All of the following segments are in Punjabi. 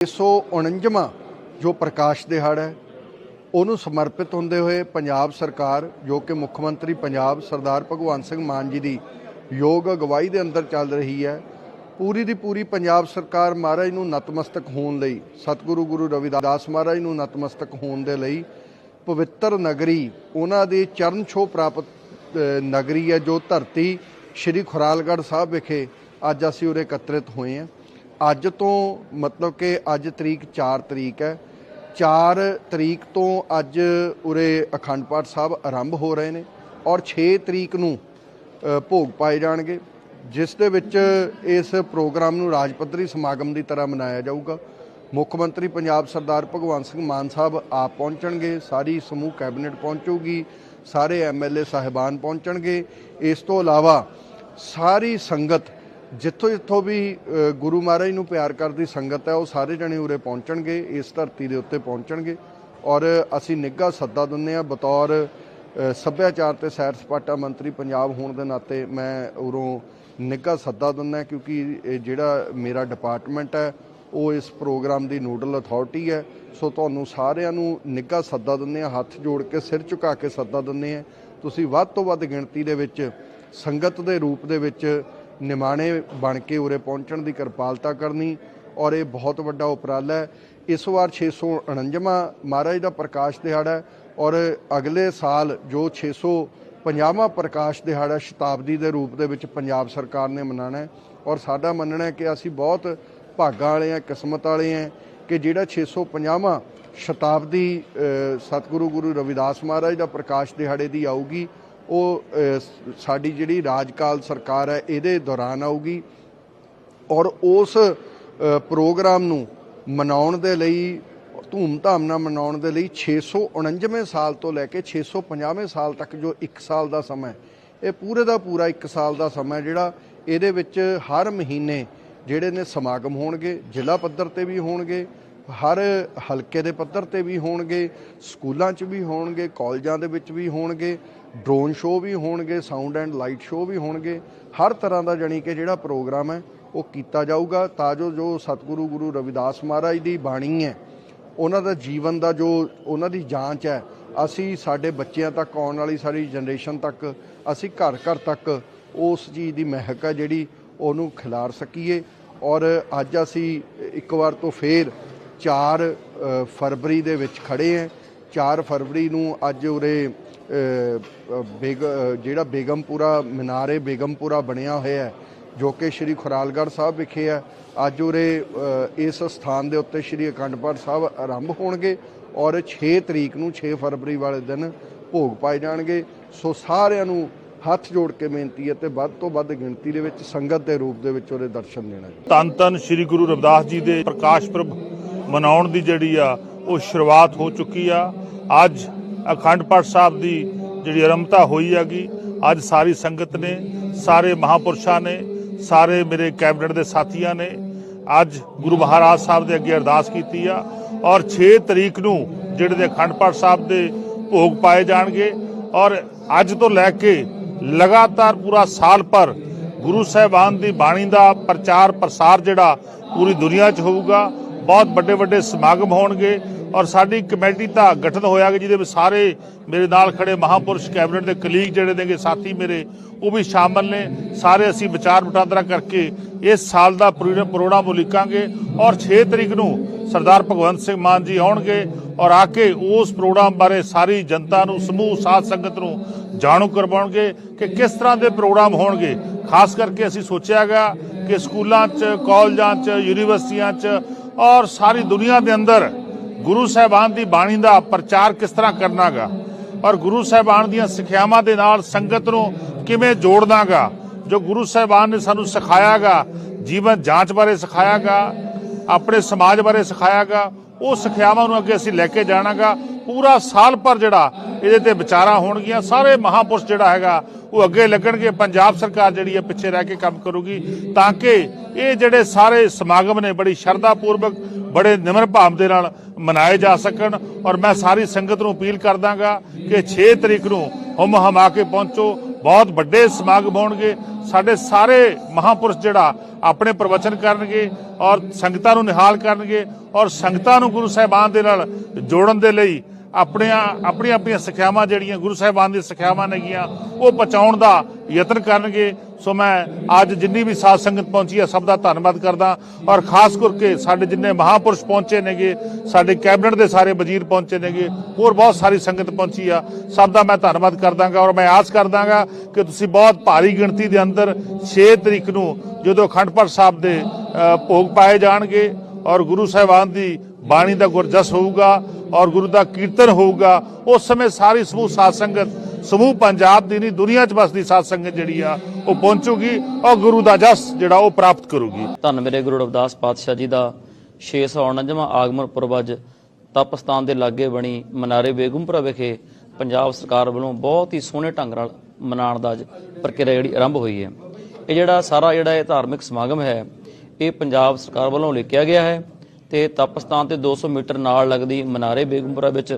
149ਵਾਂ ਜੋ ਪ੍ਰਕਾਸ਼ ਦਿਹਾੜ ਹੈ, ਉਹਨੂੰ ਸਮਰਪਿਤ ਹੁੰਦੇ ਹੋਏ ਪੰਜਾਬ ਸਰਕਾਰ, ਜੋ ਕਿ ਮੁੱਖ ਮੰਤਰੀ ਪੰਜਾਬ ਸਰਦਾਰ ਭਗਵੰਤ ਸਿੰਘ ਮਾਨ ਜੀ ਦੀ ਯੋਗ ਅਗਵਾਈ ਦੇ ਅੰਦਰ ਚੱਲ ਰਹੀ ਹੈ, ਪੂਰੀ ਦੀ ਪੂਰੀ ਪੰਜਾਬ ਸਰਕਾਰ ਮਹਾਰਾਜ ਨੂੰ ਨਤਮਸਤਕ ਹੋਣ ਲਈ, ਸਤਿਗੁਰੂ ਗੁਰੂ ਰਵਿਦਾਸ ਮਹਾਰਾਜ ਨੂੰ ਨਤਮਸਤਕ ਹੋਣ ਦੇ ਲਈ ਪਵਿੱਤਰ ਨਗਰੀ, ਉਹਨਾਂ ਦੇ ਚਰਨ ਛੋਹ ਪ੍ਰਾਪਤ ਨਗਰੀ ਹੈ, ਜੋ ਧਰਤੀ ਸ਼੍ਰੀ ਖੁਰਾਲਗੜ੍ਹ ਸਾਹਿਬ ਵਿਖੇ ਅੱਜ ਅਸੀਂ ਉਰੇ ਇਕੱਤਰਿਤ ਹੋਏ ਹਾਂ। ਅੱਜ ਤੋਂ ਮਤਲਬ ਕਿ ਅੱਜ ਤਰੀਕ 4 ਤਰੀਕ ਹੈ। 4 ਤਰੀਕ ਤੋਂ ਅੱਜ ਉਰੇ ਅਖੰਡ ਪਾਠ ਸਾਹਿਬ ਆਰੰਭ ਹੋ ਰਹੇ ਨੇ ਔਰ 6 ਤਰੀਕ ਨੂੰ ਭੋਗ ਪਾਏ ਜਾਣਗੇ, ਜਿਸ ਦੇ ਵਿੱਚ ਇਸ ਪ੍ਰੋਗਰਾਮ ਨੂੰ ਰਾਜ ਪੱਧਰੀ ਸਮਾਗਮ ਦੀ ਤਰ੍ਹਾਂ ਮਨਾਇਆ ਜਾਊਗਾ। ਮੁੱਖ ਮੰਤਰੀ ਪੰਜਾਬ ਸਰਦਾਰ ਭਗਵੰਤ ਸਿੰਘ ਮਾਨ ਸਾਹਿਬ ਆਪ ਪਹੁੰਚਣਗੇ, ਸਾਰੀ ਸਮੂਹ ਕੈਬਨਿਟ ਪਹੁੰਚੂਗੀ, ਸਾਰੇ ਐਮਐਲਏ ਸਾਹਿਬਾਨ ਪਹੁੰਚਣਗੇ। ਇਸ ਤੋਂ ਇਲਾਵਾ ਸਾਰੀ ਸੰਗਤ ਜਿੱਥੋਂ ਜਿੱਥੋਂ ਵੀ ਗੁਰੂ ਮਹਾਰਾਜ ਨੂੰ ਪਿਆਰ ਕਰਦੀ ਸੰਗਤ ਹੈ, ਉਹ ਸਾਰੇ ਜਣੇ ਉਰੇ ਪਹੁੰਚਣਗੇ, ਇਸ ਧਰਤੀ ਦੇ ਉੱਤੇ ਪਹੁੰਚਣਗੇ। ਔਰ ਅਸੀਂ ਨਿੱਘਾ ਸੱਦਾ ਦਿੰਦੇ ਹਾਂ, ਬਤੌਰ ਸੱਭਿਆਚਾਰ ਤੇ ਸੈਰ ਸਪਾਟਾ ਮੰਤਰੀ ਪੰਜਾਬ ਹੋਣ ਦੇ ਨਾਤੇ ਮੈਂ ਉਰੋਂ ਨਿੱਘਾ ਸੱਦਾ ਦਿੰਦਾ ਕਿਉਂਕਿ ਜਿਹੜਾ ਮੇਰਾ ਡਿਪਾਰਟਮੈਂਟ ਹੈ, ਉਹ ਇਸ ਪ੍ਰੋਗਰਾਮ ਦੀ ਨੋਡਲ ਅਥਾਰਟੀ ਹੈ। ਸੋ ਤੁਹਾਨੂੰ ਸਾਰਿਆਂ ਨੂੰ ਨਿੱਘਾ ਸੱਦਾ ਦਿੰਦੇ ਆ ਹੱਥ ਜੋੜ ਕੇ, ਸਿਰ ਝੁਕਾ ਕੇ ਸੱਦਾ ਦਿੰਦੇ ਆ ਤੁਸੀਂ ਵੱਧ ਤੋਂ ਵੱਧ ਗਿਣਤੀ ਦੇ ਵਿੱਚ ਸੰਗਤ ਦੇ ਰੂਪ ਦੇ ਵਿੱਚ ਨਿਮਾਣੇ ਬਣ ਕੇ ਉਰੇ ਪਹੁੰਚਣ ਦੀ ਕਿਰਪਾਲਤਾ ਕਰਨੀ ਔਰ ਇਹ ਬਹੁਤ ਵੱਡਾ ਉਪਰਾਲਾ ਹੈ। ਇਸ ਵਾਰ 649ਵਾਂ ਮਹਾਰਾਜ ਦਾ ਪ੍ਰਕਾਸ਼ ਦਿਹਾੜਾ ਹੈ ਔਰ ਅਗਲੇ ਸਾਲ ਜੋ 650ਵਾਂ ਪ੍ਰਕਾਸ਼ ਦਿਹਾੜਾ ਸ਼ਤਾਬਦੀ ਦੇ ਰੂਪ ਦੇ ਵਿੱਚ ਪੰਜਾਬ ਸਰਕਾਰ ਨੇ ਮਨਾਉਣਾ ਹੈ ਔਰ ਸਾਡਾ ਮੰਨਣਾ ਹੈ ਕਿ ਅਸੀਂ ਬਹੁਤ ਭਾਗਾਂ ਵਾਲੇ ਆ ਕਿਸਮਤ ਵਾਲੇ ਆ ਕਿ ਜਿਹੜਾ 650ਵਾਂ ਸ਼ਤਾਬਦੀ ਸਤਿਗੁਰੂ ਗੁਰੂ ਰਵਿਦਾਸ ਮਹਾਰਾਜ ਦਾ ਪ੍ਰਕਾਸ਼ ਦਿਹਾੜੇ ਦੀ ਆਊਗੀ ਉਹ ਸਾਡੀ ਜਿਹੜੀ ਰਾਜਕਾਲ ਸਰਕਾਰ ਹੈ, ਇਹਦੇ ਦੌਰਾਨ ਆਊਗੀ ਔਰ ਉਸ ਪ੍ਰੋਗਰਾਮ ਨੂੰ ਮਨਾਉਣ ਦੇ ਲਈ, ਧੂਮ-ਧਾਮ ਨਾਲ ਮਨਾਉਣ ਦੇ ਲਈ 649ਵੇਂ ਸਾਲ ਤੋਂ ਲੈ ਕੇ 650ਵੇਂ ਸਾਲ ਤੱਕ ਜੋ 1 ਸਾਲ ਦਾ ਸਮਾਂ ਇਹ ਪੂਰੇ ਦਾ ਪੂਰਾ 1 ਸਾਲ ਦਾ ਸਮਾਂ ਜਿਹੜਾ ਇਹਦੇ ਵਿੱਚ ਹਰ ਮਹੀਨੇ ਜਿਹੜੇ ਨੇ ਸਮਾਗਮ ਹੋਣਗੇ, ਜ਼ਿਲ੍ਹਾ ਪੱਧਰ ਤੇ ਵੀ ਹੋਣਗੇ ਹਰ ਹਲਕੇ ਦੇ ਪੱਧਰ ਤੇ ਵੀ ਹੋਣਗੇ, ਸਕੂਲਾਂ 'ਚ ਵੀ ਹੋਣਗੇ, ਕਾਲਜਾਂ ਦੇ ਵਿੱਚ ਵੀ ਹੋਣਗੇ ਡਰੋਨ ਸ਼ੋਅ ਵੀ ਹੋਣਗੇ ਸਾਊਂਡ ਐਂਡ ਲਾਈਟ ਸ਼ੋਅ ਵੀ ਹੋਣਗੇ। ਹਰ ਤਰ੍ਹਾਂ ਦਾ ਜਾਣੀ ਕਿ ਜਿਹੜਾ ਪ੍ਰੋਗਰਾਮ ਹੈ, ਉਹ ਕੀਤਾ ਜਾਊਗਾ। ਤਾਂ ਜੋ ਜੋ ਸਤਿਗੁਰੂ ਗੁਰੂ ਰਵਿਦਾਸ ਮਹਾਰਾਜ ਦੀ ਬਾਣੀ ਹੈ, ਉਹਨਾਂ ਦਾ ਜੀਵਨ ਦਾ ਜੋ ਉਹਨਾਂ ਦੀ ਜਾਂਚ ਹੈ, ਅਸੀਂ ਸਾਡੇ ਬੱਚਿਆਂ ਤੱਕ ਆਉਣ ਵਾਲੀ ਸਾਰੀ ਜਨਰੇਸ਼ਨ ਤੱਕ, ਅਸੀਂ ਘਰ ਘਰ ਤੱਕ ਉਸ ਚੀਜ਼ ਦੀ ਮਹਿਕ ਹੈ ਜਿਹੜੀ ਉਹਨੂੰ ਖਿਲਾਰ ਸਕੀਏ। ਔਰ ਅੱਜ ਅਸੀਂ ਇੱਕ ਵਾਰ ਤੋਂ ਫੇਰ 4 ਫਰਵਰੀ ਦੇ ਵਿੱਚ ਖੜੇ ਹੈ 4 ਫਰਵਰੀ ਨੂੰ ਅੱਜ ਉਰੇ ਬੇਗ ਜਿਹੜਾ ਬੇਗਮਪੁਰਾ ਮਨਾਰੇ ਬੇਗਮਪੁਰਾ ਬਣਿਆ ਹੋਇਆ ਹੈ ਜੋ ਕਿ ਸ਼੍ਰੀ ਖੁਰਾਲਗੜ੍ਹ ਸਾਹਿਬ ਵਿਖੇ ਹੈ ਅੱਜ ਉਰੇ ਇਸ ਸਥਾਨ ਦੇ ਉੱਤੇ ਸ਼੍ਰੀ ਅਖੰਡ ਪਾਠ ਸਾਹਿਬ ਆਰੰਭ ਹੋਣਗੇ ਔਰ 6 ਤਰੀਕ ਨੂੰ 6 ਫਰਵਰੀ ਵਾਲੇ ਦਿਨ ਭੋਗ ਪਾਏ ਜਾਣਗੇ। ਸੋ ਸਾਰਿਆਂ ਨੂੰ ਹੱਥ ਜੋੜ ਕੇ ਬੇਨਤੀ ਹੈ ਤੇ ਵੱਧ ਤੋਂ ਵੱਧ ਗਿਣਤੀ ਦੇ ਵਿੱਚ, ਸੰਗਤ ਦੇ ਰੂਪ ਦੇ ਵਿੱਚ ਉਹਦੇ ਦਰਸ਼ਨ ਦੇਣਾ ਜੀ ਧੰਨ ਧੰਨ ਸ੍ਰੀ ਗੁਰੂ ਰਵਿਦਾਸ ਜੀ ਦੇ ਪ੍ਰਕਾਸ਼ ਪੁਰਬ ਮਨਾਉਣ ਦੀ ਜਿਹੜੀ ਆ, ਉਹ ਸ਼ੁਰੂਆਤ ਹੋ ਚੁੱਕੀ ਆ। ਅੱਜ ਅਖੰਡ ਪਾਠ ਸਾਹਿਬ ਦੀ ਜਿਹੜੀ ਆਰੰਭਤਾ ਹੋਈ ਹੈਗੀ, ਅੱਜ ਸਾਰੀ ਸੰਗਤ ਨੇ, ਸਾਰੇ ਮਹਾਪੁਰਸ਼ਾਂ ਨੇ, ਸਾਰੇ ਮੇਰੇ ਕੈਬਨਿਟ ਦੇ ਸਾਥੀਆਂ ਨੇ, ਅੱਜ ਗੁਰੂ ਮਹਾਰਾਜ ਸਾਹਿਬ ਦੇ ਅੱਗੇ ਅਰਦਾਸ ਕੀਤੀ ਆ। ਔਰ 6 ਤਰੀਕ ਨੂੰ ਜਿਹੜੇ ਦੇ ਅਖੰਡ ਪਾਠ ਸਾਹਿਬ ਦੇ ਭੋਗ ਪਾਏ ਜਾਣਗੇ, ਔਰ ਅੱਜ ਤੋਂ ਲੈ ਕੇ ਲਗਾਤਾਰ ਪੂਰਾ ਸਾਲ ਭਰ ਗੁਰੂ ਸਾਹਿਬਾਨ ਦੀ ਬਾਣੀ ਦਾ ਪ੍ਰਚਾਰ ਪ੍ਰਸਾਰ ਜਿਹੜਾ ਪੂਰੀ ਦੁਨੀਆ 'ਚ ਹੋਊਗਾ ਬਹੁਤ ਵੱਡੇ ਵੱਡੇ ਸਮਾਗਮ ਹੋਣਗੇ ਔਰ ਸਾਡੀ ਕਮੇਟੀ ਦਾ ਗਠਨ ਹੋਇਆ ਕਿ ਜਿਹਦੇ ਵਿੱਚ ਸਾਰੇ ਮੇਰੇ ਨਾਲ ਖੜੇ ਮਹਾਪੁਰਸ਼ ਕੈਬਨਿਟ ਦੇ ਕਲੀਗ ਜਿਹੜੇ ਨੇਗੇ, ਸਾਥੀ ਮੇਰੇ, ਉਹ ਵੀ ਸ਼ਾਮਲ ਨੇ। ਸਾਰੇ ਅਸੀਂ ਵਿਚਾਰ ਵਟਾਂਦਰਾ ਕਰਕੇ ਇਸ ਸਾਲ ਦਾ ਪ੍ਰੋ- ਪ੍ਰੋਗਰਾਮ ਉਲੀਕਾਂਗੇ ਔਰ 6 ਤਰੀਕ ਨੂੰ ਸਰਦਾਰ ਭਗਵੰਤ ਸਿੰਘ ਮਾਨ ਜੀ ਆਉਣਗੇ ਔਰ ਆ ਕੇ ਉਸ ਪ੍ਰੋਗਰਾਮ ਬਾਰੇ ਸਾਰੀ ਜਨਤਾ ਨੂੰ, ਸਮੂਹ, ਸਾਧ ਸੰਗਤ ਨੂੰ ਜਾਣੂ ਕਰਵਾਉਣਗੇ ਕਿ ਕਿਸ ਤਰ੍ਹਾਂ ਦੇ ਪ੍ਰੋਗਰਾਮ ਹੋਣਗੇ। ਖਾਸ ਕਰਕੇ ਅਸੀਂ ਸੋਚਿਆ ਗਿਆ ਕਿ ਸਕੂਲਾਂ 'ਚ, ਕਾਲਜਾਂ 'ਚ, ਯੂਨੀਵਰਸਿਟੀਆਂ 'ਚ ਔਰ ਸਾਰੀ ਦੁਨੀਆ ਦੇ ਅੰਦਰ ਗੁਰੂ ਸਾਹਿਬਾਨ ਦੀ ਬਾਣੀ ਦਾ ਪ੍ਰਚਾਰ ਕਿਸ ਤਰ੍ਹਾਂ ਕਰਨਾਗਾ? ਔਰ ਗੁਰੂ ਸਾਹਿਬਾਨ ਦੀਆਂ ਸਿੱਖਿਆਵਾਂ ਦੇ ਨਾਲ ਸੰਗਤ ਨੂੰ ਕਿਵੇਂ ਜੋੜਨਾਗਾ? ਜੋ ਗੁਰੂ ਸਾਹਿਬਾਨ ਨੇ ਸਾਨੂੰ ਸਿਖਾਇਆਗਾ, ਜੀਵਨ ਜਾਂਚ ਬਾਰੇ ਸਿਖਾਇਆਗਾ, ਆਪਣੇ ਸਮਾਜ ਬਾਰੇ ਸਿਖਾਇਆਗਾ, ਉਹ ਸਿੱਖਿਆਵਾਂ ਨੂੰ ਅੱਗੇ ਅਸੀਂ ਲੈ ਕੇ ਜਾਣਾਗਾ ਪੂਰਾ ਸਾਲ ਭਰ ਜਿਹੜਾ ਇਹਦੇ ਤੇ ਵਿਚਾਰਾਂ ਹੋਣਗੀਆਂ, ਸਾਰੇ ਮਹਾਪੁਰਸ਼ ਜਿਹੜਾ ਹੈਗਾ, ਉਹ ਅੱਗੇ ਲੱਗਣਗੇ। ਪੰਜਾਬ ਸਰਕਾਰ ਜਿਹੜੀ ਹੈ ਪਿੱਛੇ ਰਹਿ ਕੇ ਕੰਮ ਕਰੂਗੀ ਤਾਂ ਕਿ ਇਹ ਜਿਹੜੇ ਸਾਰੇ ਸਮਾਗਮ ਨੇ, ਬੜੀ ਸ਼ਰਧਾ ਪੂਰਵਕ ਬੜੇ ਨਿਮਰ ਭਾਵ ਦੇ ਨਾਲ ਮਨਾਏ ਜਾ ਸਕਣ। ਔਰ ਮੈਂ ਸਾਰੀ ਸੰਗਤ ਨੂੰ ਅਪੀਲ ਕਰਦਾਗਾ ਕਿ 6 ਤਰੀਕ ਨੂੰ ਹਮ ਹਮਾ ਕੇ ਪਹੁੰਚੋ। ਬਹੁਤ ਵੱਡੇ ਸਮਾਗਮ ਹੋਣਗੇ। ਸਾਡੇ ਸਾਰੇ ਮਹਾਪੁਰਸ਼ ਜਿਹੜਾ ਆਪਣੇ ਪ੍ਰਵਚਨ ਕਰਨਗੇ ਔਰ ਸੰਗਤਾਂ ਨੂੰ ਨਿਹਾਲ ਕਰਨਗੇ ਔਰ ਸੰਗਤਾਂ ਨੂੰ ਗੁਰੂ ਸਾਹਿਬਾਨ ਦੇ ਨਾਲ ਜੋੜਨ ਦੇ ਲਈ ਆਪਣੀਆਂ ਆਪਣੀਆਂ ਆਪਣੀਆਂ ਸਿੱਖਿਆਵਾਂ ਜਿਹੜੀਆਂ ਗੁਰੂ ਸਾਹਿਬਾਨ ਦੀਆਂ ਸਿੱਖਿਆਵਾਂ ਨੇਗੀਆਂ ਉਹ ਪਹੁੰਚਾਉਣ ਦਾ ਯਤਨ ਕਰਨਗੇ। ਸੋ ਮੈਂ ਅੱਜ ਜਿੰਨੀ ਵੀ ਸਾਧ ਸੰਗਤ ਪਹੁੰਚੀ ਹੈ, ਸਭ ਦਾ ਧੰਨਵਾਦ ਕਰਦਾ। ਔਰ ਖਾਸ ਕਰਕੇ ਸਾਡੇ ਜਿੰਨੇ ਮਹਾਪੁਰਸ਼ ਪਹੁੰਚੇ ਨੇਗੇ, ਸਾਡੇ ਕੈਬਨਿਟ ਦੇ ਸਾਰੇ ਵਜ਼ੀਰ ਪਹੁੰਚੇ ਨੇਗੇ, ਹੋਰ ਬਹੁਤ ਸਾਰੀ ਸੰਗਤ ਪਹੁੰਚੀ ਆ। ਸਭ ਦਾ ਮੈਂ ਧੰਨਵਾਦ ਕਰਦਾਗਾ ਔਰ ਮੈਂ ਆਸ ਕਰਦਾਗਾ ਕਿ ਤੁਸੀਂ ਬਹੁਤ ਭਾਰੀ ਗਿਣਤੀ ਦੇ ਅੰਦਰ 6 ਤਰੀਕ ਨੂੰ ਜਦੋਂ ਅਖੰਡ ਸਾਹਿਬ ਦੇ ਭੋਗ ਪਾਏ ਜਾਣਗੇ ਔਰ ਗੁਰੂ ਸਾਹਿਬਾਨ ਦੀ ਬਾਣੀ ਦਾ ਗੁਰਜਸ ਹੋਊਗਾ ਔਰ ਗੁਰੂ ਦਾ ਕੀਰਤਨ ਹੋਊਗਾ, ਉਸ ਸਮੇਂ ਸਾਰੀ ਸਮੂਹ ਸਾਧ ਸੰਗਤ, ਸਮੂਹ ਪੰਜਾਬ ਦੀ ਨਹੀਂ, ਦੁਨੀਆ 'ਚ ਵਸਦੀ ਸਾਧ ਸੰਗਤ ਜਿਹੜੀ ਆ, ਉਹ ਪਹੁੰਚੂਗੀ ਔਰ ਗੁਰੂ ਦਾ ਜਸ ਜਿਹੜਾ ਉਹ ਪ੍ਰਾਪਤ ਕਰੂਗੀ। ਧੰਨ ਮੇਰੇ ਗੁਰੂ ਰਵਿਦਾਸ ਪਾਤਸ਼ਾਹ ਜੀ ਦਾ 649ਵਾਂ ਆਗਮਨ ਪੁਰਬ ਅੱਜ ਤਪਸਤਾਨ ਦੇ ਲਾਗੇ ਬਣੀ ਮਨਾਰੇ ਬੇਗਮਪੁਰਾ ਵਿਖੇ ਪੰਜਾਬ ਸਰਕਾਰ ਵੱਲੋਂ ਬਹੁਤ ਹੀ ਸੋਹਣੇ ਢੰਗ ਨਾਲ ਮਨਾਉਣ ਦਾ ਅੱਜ ਪ੍ਰਕਿਰਿਆ ਜਿਹੜੀ ਆਰੰਭ ਹੋਈ ਹੈ। ਇਹ ਜਿਹੜਾ ਸਾਰਾ ਜਿਹੜਾ ਇਹ ਧਾਰਮਿਕ ਸਮਾਗਮ ਹੈ, ਇਹ ਪੰਜਾਬ ਸਰਕਾਰ ਵੱਲੋਂ ਲਿਖਿਆ ਗਿਆ ਹੈ। ਤੇ ਤਪਸਤਾਨ ਤੇ 200 ਮੀਟਰ ਨਾਲ ਲੱਗਦੀ ਮਨਾਰੇ ਬੇਗਮਪੁਰਾ ਵਿੱਚ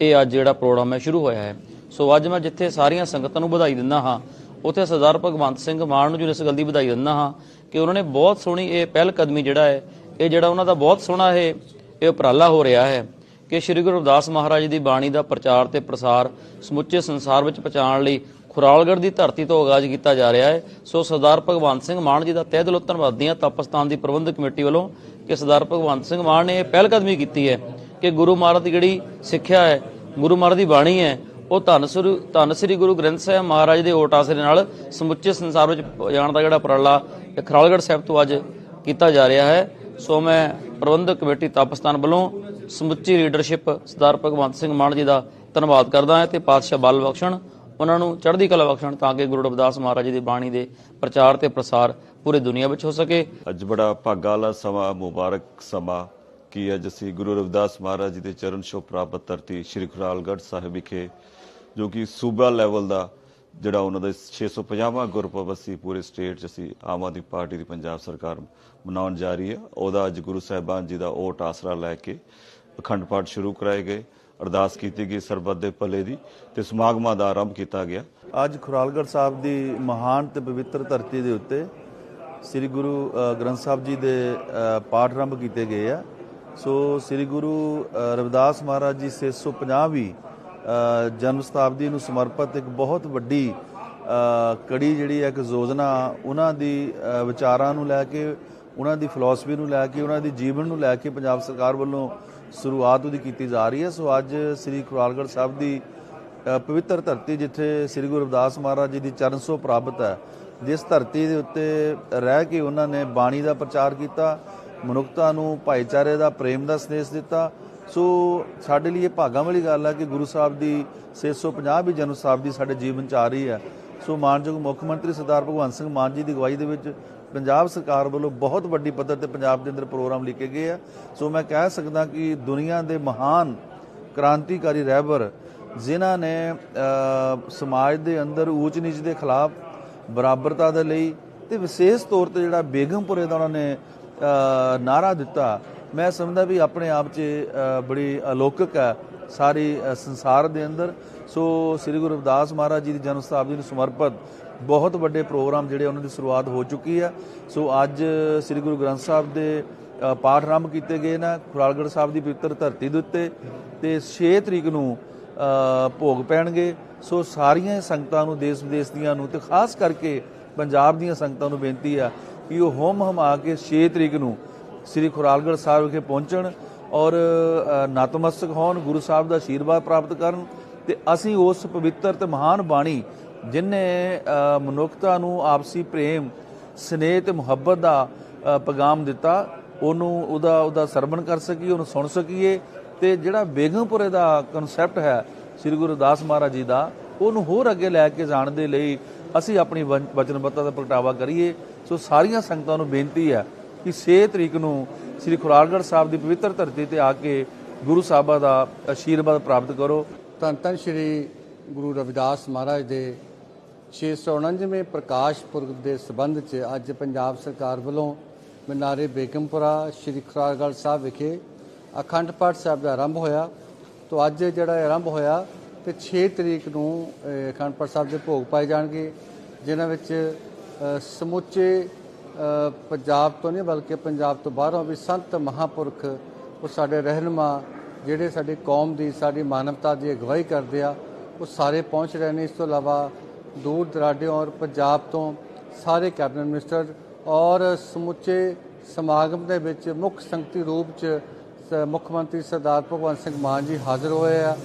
ਇਹ ਅੱਜ ਜਿਹੜਾ ਪ੍ਰੋਗਰਾਮ ਹੈ ਸ਼ੁਰੂ ਹੋਇਆ ਹੈ। ਸੋ ਅੱਜ ਮੈਂ ਜਿੱਥੇ ਸਾਰੀਆਂ ਸੰਗਤਾਂ ਨੂੰ ਵਧਾਈ ਦਿੰਦਾ ਹਾਂ, ਉੱਥੇ ਸਰਦਾਰ ਭਗਵੰਤ ਸਿੰਘ ਮਾਨ ਨੂੰ ਜੋ ਇਸ ਗੱਲ ਦੀ ਵਧਾਈ ਦਿੰਦਾ ਹਾਂ ਕਿ ਉਹਨਾਂ ਨੇ ਬਹੁਤ ਸੋਹਣੀ ਇਹ ਪਹਿਲ ਕਦਮੀ ਜਿਹੜਾ ਹੈ, ਇਹ ਜਿਹੜਾ ਉਹਨਾਂ ਦਾ ਬਹੁਤ ਸੋਹਣਾ ਇਹ ਇਹ ਉਪਰਾਲਾ ਹੋ ਰਿਹਾ ਹੈ ਕਿ ਸ੍ਰੀ ਗੁਰੂ ਰਵਿਦਾਸ ਮਹਾਰਾਜ ਦੀ ਬਾਣੀ ਦਾ ਪ੍ਰਚਾਰ ਤੇ ਪ੍ਰਸਾਰ ਸਮੁੱਚੇ ਸੰਸਾਰ ਵਿੱਚ ਪਹੁੰਚਾਉਣ ਲਈ ਖੁਰਾਲਗੜ੍ਹ ਦੀ ਧਰਤੀ ਤੋਂ ਆਗਾਜ਼ ਕੀਤਾ ਜਾ ਰਿਹਾ ਹੈ। ਸੋ ਸਰਦਾਰ ਭਗਵੰਤ ਸਿੰਘ ਮਾਨ ਜੀ ਦਾ ਤਹਿ ਦਿਲੋਂ ਧੰਨਵਾਦੀ ਹਾਂ ਤਪਸਤਾਨ ਦੀ ਪ੍ਰਬੰਧਕ ਕਮੇਟੀ ਵੱਲੋਂ ਕਿ ਸਰਦਾਰ ਭਗਵੰਤ ਸਿੰਘ ਮਾਨ ਨੇ ਇਹ ਪਹਿਲ ਕਦਮੀ ਕੀਤੀ ਹੈ ਕਿ ਗੁਰੂ ਮਹਾਰਾਜ ਦੀ ਜਿਹੜੀ ਸਿੱਖਿਆ ਹੈ, ਗੁਰੂ ਮਹਾਰਾਜ ਦੀ ਬਾਣੀ ਹੈ, ਉਹ ਧੰਨ ਸ੍ਰੀ ਧੰਨ ਸ੍ਰੀ ਗੁਰੂ ਗ੍ਰੰਥ ਸਾਹਿਬ ਮਹਾਰਾਜ ਦੇ ਓਟ ਆਸਰੇ ਨਾਲ ਸਮੁੱਚੇ ਸੰਸਾਰ ਵਿੱਚ ਜਾਣ ਦਾ ਜਿਹੜਾ ਉਪਰਾਲਾ ਇਹ ਖਰਾਲਗੜ੍ਹ ਸਾਹਿਬ ਤੋਂ ਅੱਜ ਕੀਤਾ ਜਾ ਰਿਹਾ ਹੈ। ਸੋ ਮੈਂ ਪ੍ਰਬੰਧਕ ਕਮੇਟੀ ਤਪਸਤਾਨ ਵੱਲੋਂ ਸਮੁੱਚੀ ਲੀਡਰਸ਼ਿਪ ਸਰਦਾਰ ਭਗਵੰਤ ਸਿੰਘ ਮਾਨ ਜੀ ਦਾ ਧੰਨਵਾਦ ਕਰਦਾ ਹਾਂ ਤੇ ਪਾਤਸ਼ਾਹ ਬਲ ਬਖਸ਼ਣ। ਉਹਨਾਂ ਨੂੰ ਚੜ੍ਹਦੀ ਕਲਾ ਬਖਸ਼ਣ ਤਾਂ ਕਿ ਗੁਰੂ ਰਵਿਦਾਸ ਮਹਾਰਾਜ ਜੀ ਦੀ ਬਾਣੀ ਦੇ ਪ੍ਰਚਾਰ ਤੇ ਪ੍ਰਸਾਰ ਪੂਰੀ ਦੁਨੀਆ ਵਿੱਚ ਹੋ ਸਕੇ। ਅੱਜ ਬੜਾ ਭਾਗਾ ਵਾਲਾ ਸਮਾਂ, ਮੁਬਾਰਕ ਸਮਾਂ ਕਿ ਅੱਜ ਅਸੀਂ ਗੁਰੂ ਰਵਿਦਾਸ ਮਹਾਰਾਜ ਜੀ ਦੇ ਚਰਨ ਛੋਹ ਪ੍ਰਾਪਤ ਧਰਤੀ ਸ੍ਰੀ ਖੁਰਾਲਗੜ੍ਹ ਸਾਹਿਬ ਵਿਖੇ, ਜੋ ਕਿ ਸੂਬਾ ਲੈਵਲ ਦਾ ਜਿਹੜਾ ਉਹਨਾਂ ਦਾ 650ਵਾਂ ਗੁਰਪੁਰਬ ਅਸੀਂ ਪੂਰੇ ਸਟੇਟ 'ਚ ਅਸੀਂ ਆਮ ਆਦਮੀ ਪਾਰਟੀ ਦੀ ਪੰਜਾਬ ਸਰਕਾਰ ਮਨਾਉਣ ਜਾ ਰਹੀ ਹੈ। ਉਹਦਾ ਅੱਜ ਗੁਰੂ ਸਾਹਿਬਾਨ ਜੀ ਦਾ ਓਟ ਆਸਰਾ ਲੈ ਕੇ ਅਖੰਡ ਪਾਠ ਸ਼ੁਰੂ ਕਰਾਏ ਗਏ। ਅਰਦਾਸ ਕੀਤੀ ਗਈ ਸਰਬੱਤ ਦੇ ਭਲੇ ਦੀ ਤੇ ਸਮਾਗਮਾਂ ਦਾ ਆਰੰਭ ਕੀਤਾ ਗਿਆ। ਅੱਜ ਖੁਰਾਲਗੜ੍ਹ ਸਾਹਿਬ ਦੀ ਮਹਾਨ ਤੇ ਪਵਿੱਤਰ ਧਰਤੀ ਦੇ ਉੱਤੇ ਸ੍ਰੀ ਗੁਰੂ ਗ੍ਰੰਥ ਸਾਹਿਬ ਜੀ ਦੇ ਪਾਠ ਆਰੰਭ ਕੀਤੇ ਗਏ ਆ। ਸੋ ਸ੍ਰੀ ਗੁਰੂ ਰਵਿਦਾਸ ਮਹਾਰਾਜ ਜੀ 650ਵੀਂ ਅ, ਜਨਮ ਸ਼ਤਾਬਦੀ ਨੂੰ ਸਮਰਪਿਤ ਇੱਕ ਬਹੁਤ ਵੱਡੀ ਕੜੀ ਜਿਹੜੀ ਹੈ ਇੱਕ ਯੋਜਨਾ ਉਹਨਾਂ ਦੀ ਵਿਚਾਰਾਂ ਨੂੰ ਲੈ ਕੇ ਉਹਨਾਂ ਦੀ ਫਿਲਾਸਫੀ ਨੂੰ ਲੈ ਕੇ, ਉਹਨਾਂ ਦੀ ਜੀਵਨ ਨੂੰ ਲੈ ਕੇ ਪੰਜਾਬ ਸਰਕਾਰ ਵੱਲੋਂ ਸ਼ੁਰੂਆਤ ਉਹਦੀ ਕੀਤੀ ਜਾ ਰਹੀ ਹੈ। ਸੋ ਅੱਜ ਸ੍ਰੀ ਖੁਰਾਲਗੜ੍ਹ ਸਾਹਿਬ ਦੀ ਪਵਿੱਤਰ ਧਰਤੀ ਜਿੱਥੇ ਸ੍ਰੀ ਗੁਰੂ ਰਵਿਦਾਸ ਮਹਾਰਾਜ ਜੀ ਦੀ ਚਰਨ ਛੋਹ ਪ੍ਰਾਪਤ ਹੈ, ਜਿਸ ਧਰਤੀ ਦੇ ਉੱਤੇ ਰਹਿ ਕੇ ਉਹਨਾਂ ਨੇ ਬਾਣੀ ਦਾ ਪ੍ਰਚਾਰ ਕੀਤਾ, ਮਨੁੱਖਤਾ ਨੂੰ, ਭਾਈਚਾਰੇ ਦਾ, ਪ੍ਰੇਮ ਦਾ ਸੰਦੇਸ਼ ਦਿੱਤਾ। ਸੋ ਸਾਡੇ ਲਈ ਇਹ ਭਾਗਾਂ ਵਾਲੀ ਗੱਲ ਹੈ ਕਿ ਗੁਰੂ ਸਾਹਿਬ ਦੀ 650 ਵੀ ਜਨਮ ਸਾਹਿਬ ਦੀ ਸਾਡੇ ਜੀਵਨ ਚ ਆ ਰਹੀ ਹੈ। ਸੋ ਮਾਨਯੋਗ ਮੁੱਖ ਮੰਤਰੀ ਸਰਦਾਰ ਭਗਵੰਤ ਸਿੰਘ ਮਾਨ ਜੀ ਦੀ ਅਗਵਾਈ ਦੇ ਵਿੱਚ ਪੰਜਾਬ ਸਰਕਾਰ ਵੱਲੋਂ ਬਹੁਤ ਵੱਡੀ ਪੱਧਰ ਤੇ ਪੰਜਾਬ ਦੇ ਅੰਦਰ ਪ੍ਰੋਗਰਾਮ ਲਿਖੇ ਗਏ ਆ। ਸੋ ਮੈਂ ਕਹਿ ਸਕਦਾ ਕਿ ਦੁਨੀਆ ਦੇ ਮਹਾਨ ਕ੍ਰਾਂਤੀਕਾਰੀ ਰਹਿਬਰ ਜਿਨ੍ਹਾਂ ਨੇ ਸਮਾਜ ਦੇ ਅੰਦਰ ਊਚ ਨੀਚ ਦੇ ਖਿਲਾਫ ਬਰਾਬਰਤਾ ਦੇ ਲਈ ਤੇ ਵਿਸ਼ੇਸ਼ ਤੌਰ ਤੇ ਜਿਹੜਾ ਬੇਗਮਪੁਰੇ ਦਾ ਉਹਨਾਂ ਨੇ ਅ, ਨਾਰਾ ਦਿੱਤਾ ਮੈਂ ਸਮਝਦਾ ਵੀ ਆਪਣੇ ਆਪ 'ਚ ਬੜੀ ਅਲੌਕਿਕ ਹੈ ਸਾਰੀ ਸੰਸਾਰ ਦੇ ਅੰਦਰ। ਸੋ ਸ੍ਰੀ ਗੁਰੂ ਰਵਿਦਾਸ ਮਹਾਰਾਜ ਜੀ ਦੀ ਜਨਮ ਸ਼ਤਾਬਦੀ ਨੂੰ ਸਮਰਪਿਤ ਬਹੁਤ ਵੱਡੇ ਪ੍ਰੋਗਰਾਮ ਜਿਹੜੇ ਉਹਨਾਂ ਦੀ ਸ਼ੁਰੂਆਤ ਹੋ ਚੁੱਕੀ ਆ। ਸੋ ਅੱਜ ਸ੍ਰੀ ਗੁਰੂ ਗ੍ਰੰਥ ਸਾਹਿਬ ਦੇ ਪਾਠ ਆਰੰਭ ਕੀਤੇ ਗਏ ਨੇ, ਖੁਰਾਲਗੜ੍ਹ ਸਾਹਿਬ ਦੀ ਪਵਿੱਤਰ ਧਰਤੀ ਦੇ ਉੱਤੇ ਤੇ 6 ਤਰੀਕ ਨੂੰ ਭੋਗ ਪੈਣਗੇ। ਸੋ ਸਾਰੀਆਂ ਸੰਗਤਾਂ ਨੂੰ ਦੇਸ਼ ਵਿਦੇਸ਼ ਦੀਆਂ ਨੂੰ ਤੇ ਖਾਸ ਕਰਕੇ ਪੰਜਾਬ ਦੀਆਂ ਸੰਗਤਾਂ ਨੂੰ ਬੇਨਤੀ ਆ ਕਿ ਉਹ ਹੋਮ ਹਮਾ ਕੇ 6 ਤਰੀਕ ਨੂੰ ਸ੍ਰੀ ਖੁਰਾਲਗੜ੍ਹ ਸਾਹਿਬ ਵਿਖੇ ਪਹੁੰਚਣ ਔਰ ਨਤਮਸਤਕ ਹੋਣ, ਗੁਰੂ ਸਾਹਿਬ ਦਾ ਆਸ਼ੀਰਵਾਦ ਪ੍ਰਾਪਤ ਕਰਨ ਤੇ ਅਸੀਂ ਉਸ ਪਵਿੱਤਰ ਤੇ ਮਹਾਨ ਬਾਣੀ ਜਿਨੇ ਮਨੁੱਖਤਾ ਨੂੰ ਆਪਸੀ ਪ੍ਰੇਮ ਸਨੇਹ ਤੇ ਮੁਹੱਬਤ ਦਾ ਅ, ਪੈਗਾਮ ਦਿੱਤਾ ਉਹਨੂੰ ਉਹਦਾ ਉਹਦਾ ਸਰਵਣ ਕਰ ਸਕੀਏ ਉਹਨੂੰ ਸੁਣ ਸਕੀਏ ਤੇ ਜਿਹੜਾ ਬੇਗਮਪੁਰੇ ਦਾ ਕਨਸੈਪਟ ਹੈ ਸ੍ਰੀ ਗੁਰੂ ਦਾਸ ਮਹਾਰਾਜ ਜੀ ਦਾ ਉਹਨੂੰ ਹੋਰ ਅੱਗੇ ਲੈ ਕੇ ਜਾਣ ਦੇ ਲਈ ਅਸੀਂ ਆਪਣੀ ਵਨ- ਵਚਨਬੱਧਤਾ ਦਾ ਪ੍ਰਗਟਾਵਾ ਕਰੀਏ। ਸੋ ਸਾਰੀਆਂ ਸੰਗਤਾਂ ਨੂੰ ਬੇਨਤੀ ਹੈ ਕਿ 6 ਤਰੀਕ ਨੂੰ ਸ੍ਰੀ ਖੁਰਾਲਗੜ੍ਹ ਸਾਹਿਬ ਦੀ ਪਵਿੱਤਰ ਧਰਤੀ ਤੇ ਆ ਕੇ ਗੁਰੂ ਸਾਹਿਬਾਂ ਦਾ ਆਸ਼ੀਰਵਾਦ ਪ੍ਰਾਪਤ ਕਰੋ। ਧੰਨ ਧੰਨ ਸ਼੍ਰੀ ਗੁਰੂ ਰਵਿਦਾਸ ਮਹਾਰਾਜ ਦੇ 649ਵੇਂ ਪ੍ਰਕਾਸ਼ ਪੁਰਬ ਦੇ ਸਬੰਧ 'ਚ ਅੱਜ ਪੰਜਾਬ ਸਰਕਾਰ ਵੱਲੋਂ ਮਨਾਰੇ ਬੇਗਮਪੁਰਾ, ਸ਼੍ਰੀ ਖੁਰਾਲਗੜ੍ਹ ਸਾਹਿਬ ਵਿਖੇ ਅਖੰਡ ਪਾਠ ਸਾਹਿਬ ਦਾ ਆਰੰਭ ਹੋਇਆ। ਤੋਂ ਅੱਜ ਜਿਹੜਾ ਇਹ ਆਰੰਭ ਹੋਇਆ ਤੇ 6 ਤਰੀਕ ਨੂੰ ਅਖੰਡ ਪਾਠ ਸਾਹਿਬ ਦੇ ਭੋਗ ਪਾਏ ਜਾਣਗੇ, ਜਿਨ੍ਹਾਂ ਵਿੱਚ ਸਮੁੱਚੇ ਪੰਜਾਬ ਤੋਂ ਨਹੀਂ ਬਲਕਿ ਪੰਜਾਬ ਤੋਂ ਬਾਹਰੋਂ ਵੀ ਸੰਤ ਮਹਾਪੁਰਖ ਉਹ ਸਾਡੇ ਰਹਿਨੁਮਾ, ਜਿਹੜੇ ਸਾਡੀ ਕੌਮ ਦੀ ਸਾਡੀ ਮਾਨਵਤਾ ਦੀ ਅਗਵਾਈ ਕਰਦੇ ਆ, ਉਹ ਸਾਰੇ ਪਹੁੰਚ ਰਹੇ ਨੇ। ਇਸ ਤੋਂ ਇਲਾਵਾ ਦੂਰ ਦਰਾਡੇ ਔਰ ਪੰਜਾਬ ਤੋਂ ਸਾਰੇ ਕੈਬਨਿਟ ਮਿਨਿਸਟਰ ਔਰ ਸਮੁੱਚੇ ਸਮਾਗਮ ਦੇ ਵਿੱਚ ਮੁੱਖ ਸੰਗਤੀ ਰੂਪ ਚ ਸ- ਮੁੱਖ ਮੰਤਰੀ ਸਰਦਾਰ ਭਗਵੰਤ ਸਿੰਘ ਮਾਨ ਜੀ ਹਾਜ਼ਰ ਹੋਏ ਆ।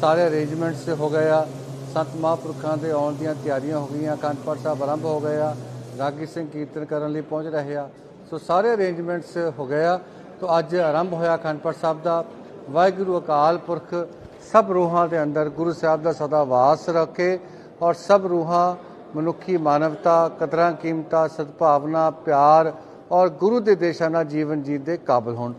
ਸਾਰੇ ਅਰੇਂਜਮੈਂਟਸ ਹੋ ਗਏ ਆ। ਸੰਤ ਮਹਾਂਪੁਰਖਾਂ ਦੇ ਆਉਣ ਦੀਆਂ ਤਿਆਰੀਆਂ ਹੋ ਗਈਆਂ, ਅਖੰਡ ਸਾਹਿਬ ਆਰੰਭ ਹੋ ਗਏ ਆ, ਰਾਗੀ ਸਿੰਘ ਕੀਰਤਨ ਕਰਨ ਲਈ ਪਹੁੰਚ ਰਹੇ ਆ। ਸੋ ਸਾਰੇ ਅਰੇਂਜਮੈਂਟਸ ਹੋ ਗਏ ਆ। ਤੋ ਅੱਜ ਆਰੰਭ ਹੋਇਆ ਅਖੰਡ ਸਾਹਿਬ ਦਾ। ਵਾਹਿਗੁਰੂ ਅਕਾਲ ਪੁਰਖ ਸਭ ਰੂਹਾਂ ਦੇ ਅੰਦਰ ਗੁਰੂ ਸਾਹਿਬ ਦਾ ਸਦਾ ਵਾਸ ਰੱਖੇ। ਔਰ ਸਭ ਰੂਹਾਂ, ਮਨੁੱਖੀ ਮਾਨਵਤਾ, ਕਦਰਾਂ ਕੀਮਤਾਂ, ਸਦਭਾਵਨਾ, ਪਿਆਰ ਔਰ ਗੁਰੂ ਦੇ ਦੇਸ਼ਾਂ ਨਾਲ ਜੀਵਨ ਜੀਣ ਦੇ ਕਾਬਲ ਹੋਣ।